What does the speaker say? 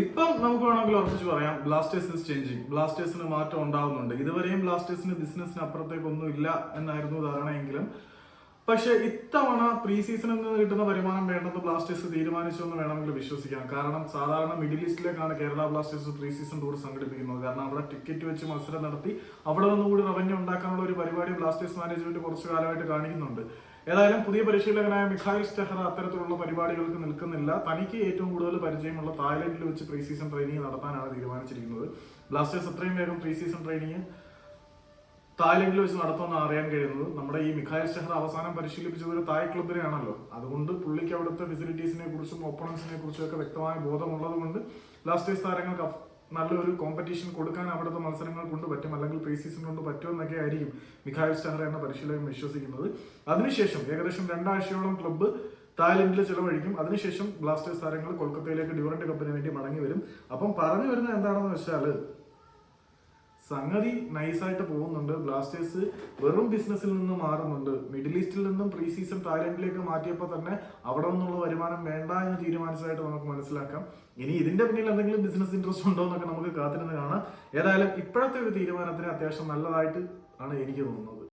ഇപ്പം നമുക്ക് വേണമെങ്കിൽ ഉറപ്പിച്ച് പറയാം ബ്ലാസ്റ്റേഴ്സ് ഇസ് ചേഞ്ചിങ് ബ്ലാസ്റ്റേഴ്സിന് മാറ്റം ഉണ്ടാകുന്നുണ്ട് ഇതുവരെയും ബ്ലാസ്റ്റേഴ്സിന് ബിസിനസ്സിന് അപ്പുറത്തേക്കൊന്നും ഇല്ല എന്നായിരുന്നു ധാരണയെങ്കിലും. പക്ഷേ ഇത്തവണ പ്രീ സീസണിൽ നിന്ന് കിട്ടുന്ന വരുമാനം വേണ്ടെന്ന് ബ്ലാസ്റ്റേഴ്സ് തീരുമാനിച്ചു എന്ന് വേണമെങ്കിൽ വിശ്വസിക്കാം. കാരണം സാധാരണ middle ഈസ്റ്റിലേക്കാണ് Kerala blasters pre season tour സംഘടിപ്പിക്കുന്നത്. കാരണം അവിടെ ടിക്കറ്റ് വെച്ച് മത്സരം നടത്തി അവിടെ നിന്നുകൂടി റവന്യൂ ഉണ്ടാക്കാനുള്ള ഒരു പരിപാടി ബ്ലാസ്റ്റേഴ്സ് മാനേജ്മെന്റ് കുറച്ചു കാലമായിട്ട് കാണിക്കുന്നുണ്ട്. ഏതായാലും പുതിയ പരിശീലകനായ മിഖായിൽ സ്റ്റെഹർ അത്തരത്തിലുള്ള പരിപാടികൾക്ക് നിൽക്കുന്നില്ല. തനിക്ക് ഏറ്റവും കൂടുതൽ പരിചയമുള്ള തായ്ലൻഡിൽ വെച്ച് പ്രീ സീസൺ ട്രെയിനിങ് നടത്താനാണ് തീരുമാനിച്ചിരിക്കുന്നത്. ബ്ലാസ്റ്റേഴ്സ് എത്രയും വേഗം പ്രീ സീസൺ ട്രെയിനിങ് തായ്ലൻഡിൽ വെച്ച് നടത്തുമെന്ന് അറിയാൻ കഴിയുന്നത്. നമ്മുടെ ഈ മിഖായിൽ സ്റ്റെഹർ അവസാനം പരിശീലിപ്പിച്ചത് ഒരു തായ് ക്ലബിനെയാണല്ലോ അതുകൊണ്ട് പുള്ളിക്ക് അവിടുത്തെ ഫെസിലിറ്റീസിനെ കുറിച്ചും ഓപ്പണൻസിനെ കുറിച്ചും ഒക്കെ വ്യക്തമായ ബോധമുള്ളത് കൊണ്ട് ബ്ലാസ്റ്റേഴ്സ് താരങ്ങൾക്ക് നല്ലൊരു കോമ്പറ്റീഷൻ കൊടുക്കാൻ അവിടുത്തെ മത്സരങ്ങൾ കൊണ്ട് പറ്റും അല്ലെങ്കിൽ പ്രീ സീസൺ കൊണ്ട് പറ്റും എന്നൊക്കെ ആയിരിക്കും മിഖായൽ സ്റ്റാർ എന്ന പരിശീലകൻ വിശ്വസിക്കുന്നത്. അതിനുശേഷം ഏകദേശം രണ്ടാഴ്ചയോളം ക്ലബ്ബ് തായ്ലൻഡിൽ ചിലവഴിക്കും. അതിനുശേഷം ബ്ലാസ്റ്റേഴ്സ് താരങ്ങൾ കൊൽക്കത്തയിലേക്ക് ഡ്യൂറന്റ് കപ്പിന് വേണ്ടി മടങ്ങി വരും. അപ്പം പറഞ്ഞു വരുന്നത് എന്താണെന്ന് വെച്ചാൽ സംഗതി നൈസായിട്ട് പോകുന്നുണ്ട്. ബ്ലാസ്റ്റേഴ്സ് വെറും ബിസിനസ്സിൽ നിന്ന് മാറുന്നുണ്ട്. മിഡിൽ ഈസ്റ്റിൽ നിന്നും പ്രീ സീസൺ തായ്ലൻഡിലേക്ക് മാറ്റിയപ്പോൾ തന്നെ അവിടെ നിന്നുള്ള വരുമാനം വേണ്ട എന്ന് തീരുമാനിച്ചതായിട്ട് നമുക്ക് മനസ്സിലാക്കാം. ഇനി ഇതിന്റെ പിന്നിൽ എന്തെങ്കിലും ബിസിനസ് ഇൻട്രസ്റ്റ് ഉണ്ടോ എന്നൊക്കെ നമുക്ക് കാത്തിരുന്ന് കാണാം. ഏതായാലും ഇപ്പോഴത്തെ ഒരു തീരുമാനത്തിന് അത്യാവശ്യം നല്ലതായിട്ട് ആണ് എനിക്ക് തോന്നുന്നത്.